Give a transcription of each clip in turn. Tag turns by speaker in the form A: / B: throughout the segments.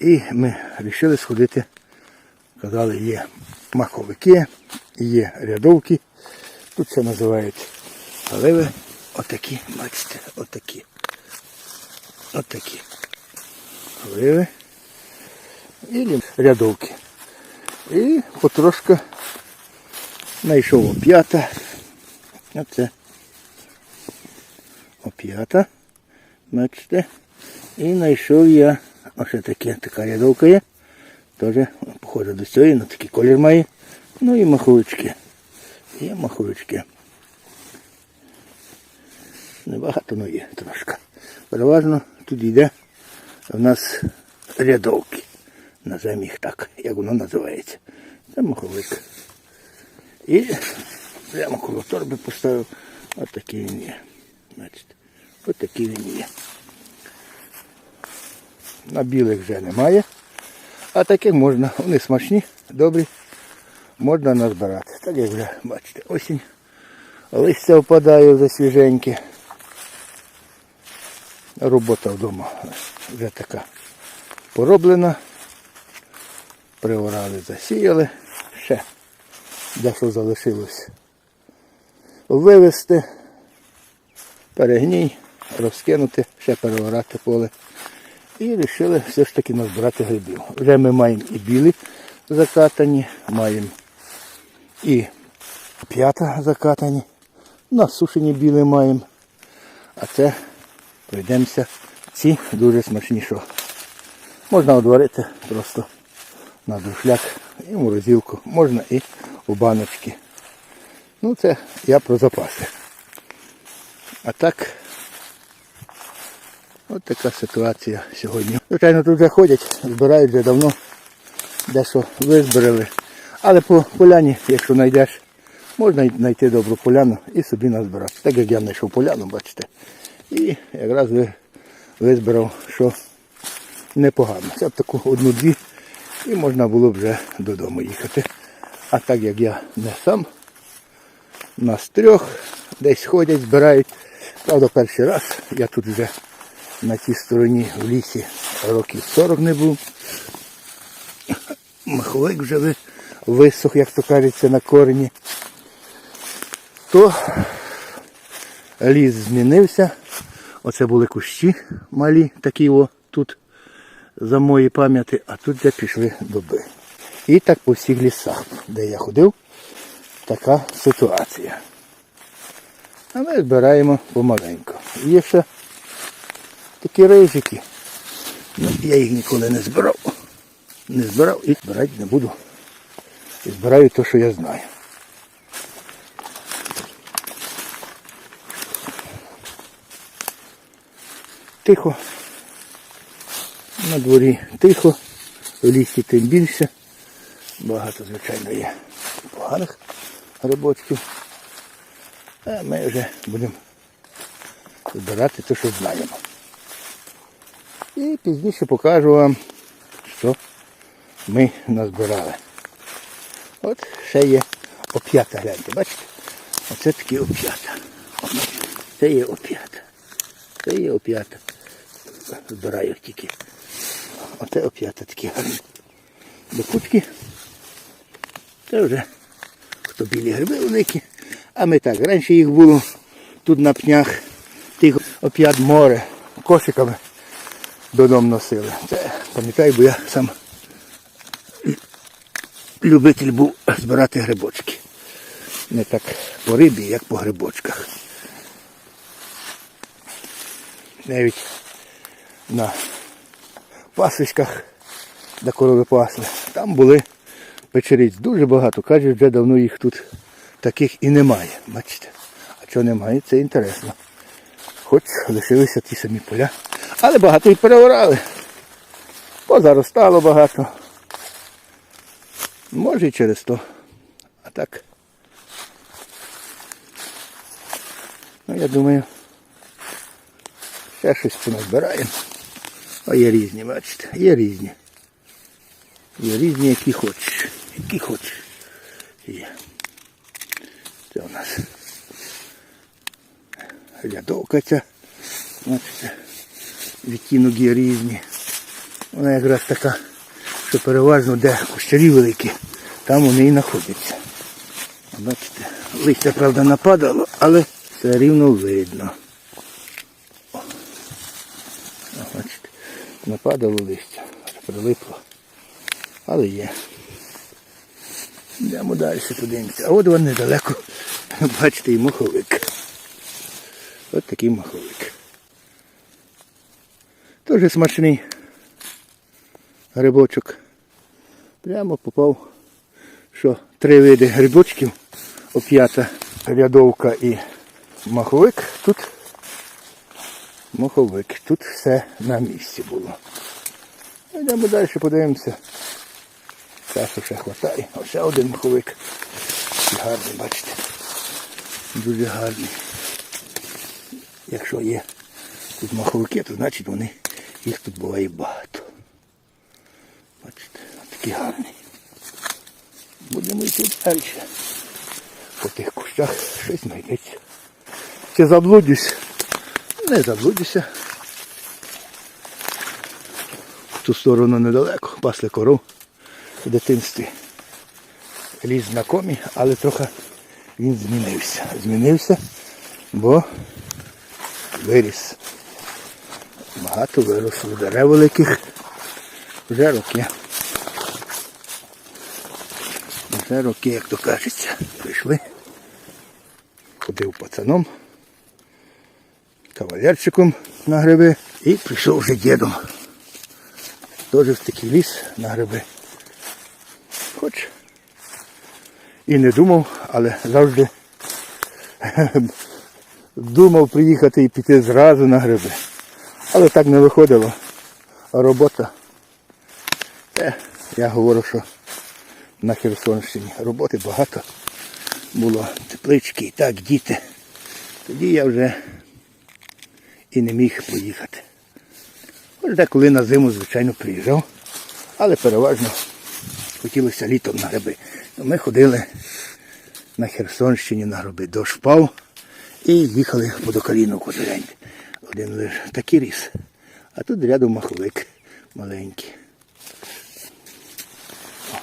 A: І ми вирішили сходити. Казали, є маховики, є рядовки. Тут це називають галиви. Отакі, бачите, отакі. Отакі. Галиви. І рядовки. І потрошка знайшов оп'ята. Оце. Оп'ята. Бачите. І знайшов я ось таке, така рядовка є. Теж похоже до цієї, на такий колір має. Ну і маховички. Є маховички. Небагато, але є трошки. Переважно тут йде в нас рядовки. Назовемо їх так, як воно називається. Це маховик. І прямо коло торби поставив. Ось такий він є. Бачите, ось такий він є. На білих вже немає. А таких можна, вони смачні, добрі, можна назбирати. Так як вже бачите, осінь. Листя впадає вже свіженьке. Робота вдома вже така пороблена. Приорали, засіяли. Ще дещо залишилось вивезти, перегній, розкинути, ще переорати поле. І вирішили все ж таки назбирати грибів. Вже ми маємо і білі закатані, маємо і п'ята закатані, насушені білі маємо. А це пройдемося. Ці дуже смачні, що можна одварити просто на душляк і в морозилку, можна і у баночки. Ну це я про запаси. А так Ось така ситуація сьогодні. Звичайно, тут вже ходять, збирають вже давно, дещо визбирали. Але по поляні, якщо знайдеш, можна знайти добру поляну і собі назбирати. Так як я знайшов поляну, бачите. І якраз визбирав, що непогано. Це б таку одну-дві і можна було б вже додому їхати. А так як я не сам, нас трьох, десь ходять, збирають. Правда, перший раз я тут вже на тій стороні в лісі років 40 не був. Маховик вже висох, як то кажеться, на корені. То ліс змінився. Оце були кущі малі, такі о, тут за мої пам'яті, а тут вже пішли доби. І так по всіх лісах, де я ходив, така ситуація. А ми збираємо помаленьку. Є ще такі рижики. Ну, я їх ніколи не збирав. Не збирав і збирати не буду. І збираю те, що я знаю. Тихо. На дворі тихо, в лісі тим більше. Багато, звичайно, є поганих грибочків. А ми вже будемо збирати те, що знаємо. І пізніше покажу вам, що ми назбирали. От ще є оп'ята, гляньте, бачите? Оце такі оп'ята. Це є оп'ята. Це є оп'ята. Збираю тільки. Оце оп'ята такі гарні. До кучки. Це вже хто білі гриби великі. А ми так, раніше їх було тут на пнях, тих оп'ят море, кошиками додому носили. Це пам'ятаю, бо я сам любитель був збирати грибочки. Не так по рибі, як по грибочках. Навіть на пасочках, де корови пасли, там були печериць дуже багато. Кажуть, вже давно їх тут таких і немає. Бачите? А чого немає, це інтересно. Хоч лишилися ті самі поля. Але багато і переорали. Позаростало багато. Може і через то. А так. Ну, я думаю, ще щось поназбираємо. А є різні, бачите, є різні. Є різні, які хочеш. Які хочеш. Є. Це у нас рядовка ця. Бачите, відтінок різні. Вона якраз така, що переважно де кущарі великі, там вони і знаходяться. Бачите, листя, правда, нападало, але все рівно видно. Бачите, нападало листя, прилипло. Але є. Йдемо далі подивимося. А от вони недалеко. Бачите, і моховик. От такий маховик. Дуже смачний грибочок. Прямо попав, що три види грибочків, оп'ята рядовка і маховик. Тут маховик. Тут все на місці було. Йдемо далі, подивимося. Часу ще вистачає. Ось один маховик. Гарний, бачите. Дуже гарний. Якщо є тут маховики, то значить вони, їх тут буває багато. Бачите, такі гарні. Будемо йти далі. По тих кущах щось знайдеться. Чи заблудюсь? Не заблудюся. В ту сторону недалеко, пасли коров в дитинстві. Ліс знакомий, але трохи він змінився. Змінився, бо виріс. Багато виросло дерев великих. Вже роки. Вже роки, як то кажеться, прийшли. Ходив пацаном, кавалерчиком на гриби і прийшов вже дідом. Теж в такий ліс на гриби. Хоч і не думав, але завжди думав приїхати і піти зразу на гриби. Але так не виходило. Робота. Те, я говорю, що на Херсонщині роботи багато було. Теплички і так, діти. Тоді я вже і не міг поїхати. Хоч деколи на зиму, звичайно, приїжджав, але переважно хотілося літом на гриби. Ми ходили на Херсонщині на гриби. Дощ впав і їхали по Докаліну кожен день. Один лиш такий ріс. А тут рядом маховик маленький. О,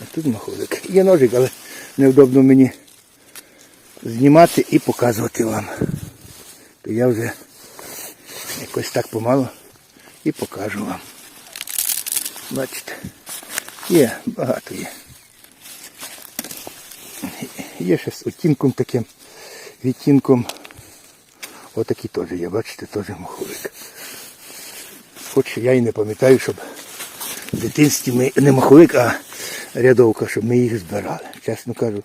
A: А тут маховик. Є ножик, але невдобно мені знімати і показувати вам. То я вже якось так помало і покажу вам. Бачите, є, багато є. Є ще з оттінком таким, відтінком. Отакі теж є, бачите, теж маховик. Хоч я і не пам'ятаю, щоб в дитинстві ми не маховик, а рядовка, щоб ми їх збирали. Чесно кажу,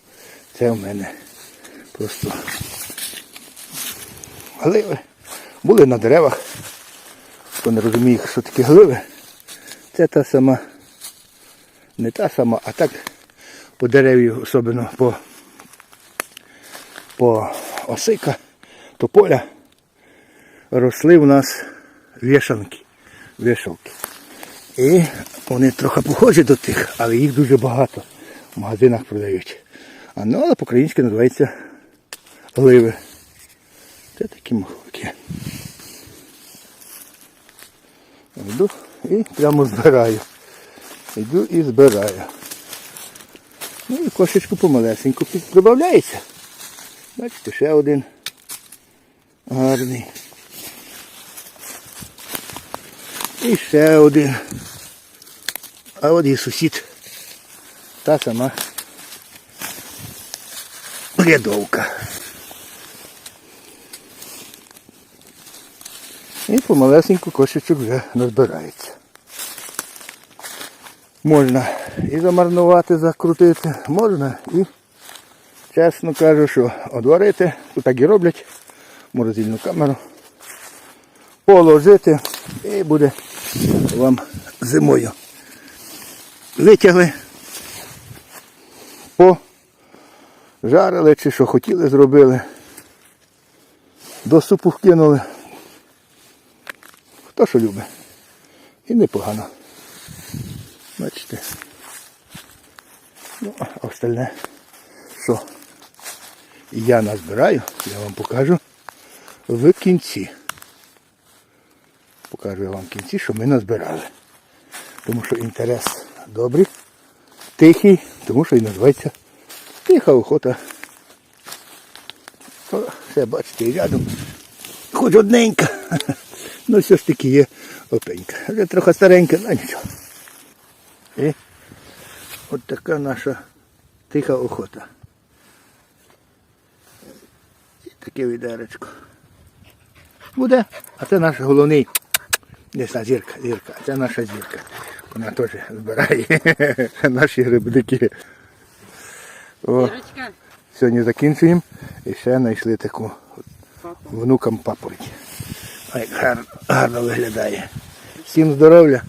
A: це в мене просто. Гливи були на деревах. Хто не розуміє, що таке гливи, це та сама, не та сама, а так по дереві, особливо по, по осика, тополя, росли в нас вішанки, вішалки. І вони трохи похожі до тих, але їх дуже багато в магазинах продають. А ну, але по-українськи називається гливи. Це такі маховики. Йду і прямо збираю. Йду і збираю. Ну і кошечку помалесеньку прибавляється. Бачите, ще один гарний. І ще один. А от і сусід. Та сама рядовка. І помалесеньку кошечок вже назбирається. Можна і замарнувати, закрутити, можна і, чесно кажу, що одварити, так і роблять, морозильну камеру, положити і буде вам зимою. Витягли, пожарили чи що хотіли зробили, до супу вкинули. Хто що любить. І непогано. Бачите. Ну, а остальне, що я назбираю, я вам покажу в кінці. Покажу я вам кінці, що ми назбирали. тому що інтерес добрий, тихий, тому що і називається тиха охота. О, все, бачите, рядом. Хоч одненька. Ну все ж таки є опенька. Вже трохи старенька, але нічого. І от така наша тиха охота. І таке відеречко. Буде. А це наш головний. Не на зірка, зірка, це наша зірка. Вона теж збирає наші грибники. О, сьогодні закінчуємо і ще знайшли таку внукам папороть. Гарно виглядає. Всім здоров'я.